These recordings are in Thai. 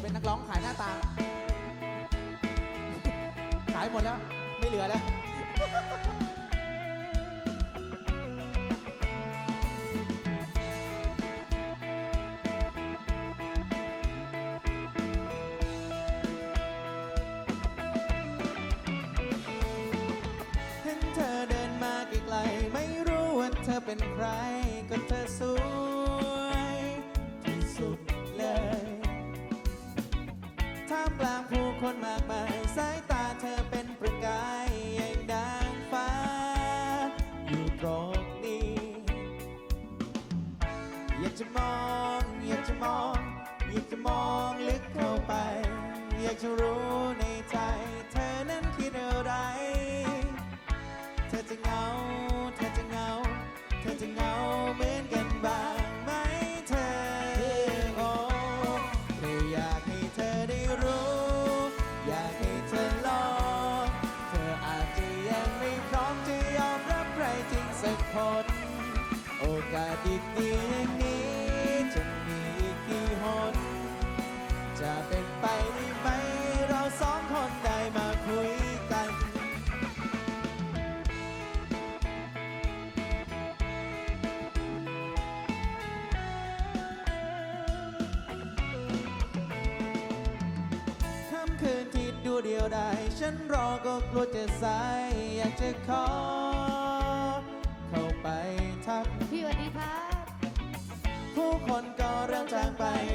เป็นนักร้องขายหน้าตา ขายหมดแล้ว ไม่เหลือแล้วเห็นเธอเดินมาไกลๆไม่รู้ว่าเธอเป็นใครก็เธอสวย กลางผู้คนมากมายสายตาเธอเป็นประกายอย่างดังฟ้า อยู่ตรงนี้ อยากจะมอง อยากจะมอง อยากจะมองลึกเข้าไป อยากจะรู้ในใจ ริงสักคนโอกาสดีๆอย่างนี้จะมีอีกกี่หน จะเป็นไปได้ไหม เราสองคนได้มาคุยกัน ค่ำคืนที่ดูเดียวได้ฉันรอก็กลัวจะสาย อยากจะขอ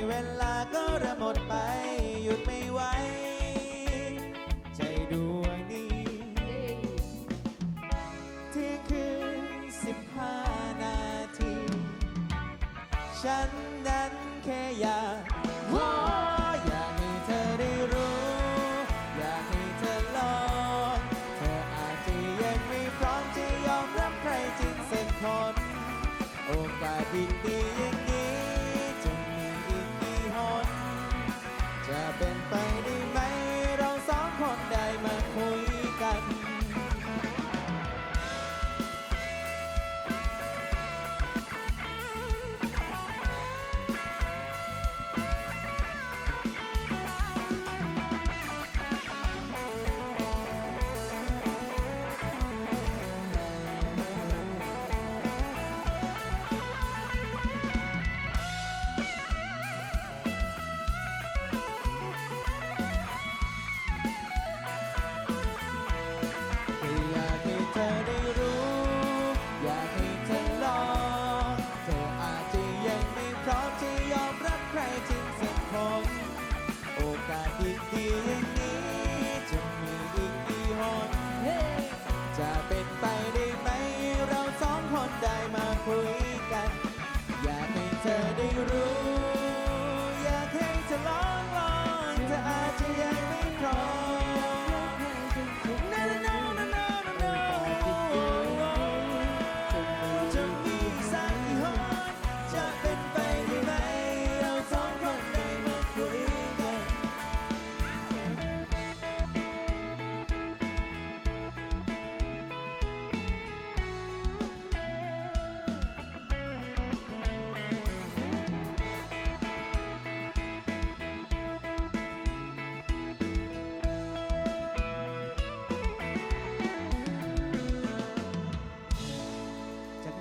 เวลาก็ระหมดไป หยุดไม่ไหว ใจดวงนี้เที่ยงคืนสิบห้านาที ฉันนั้นแค่อยาก อก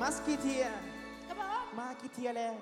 มัสกิเทียกระบอกมากิเทียแล้ว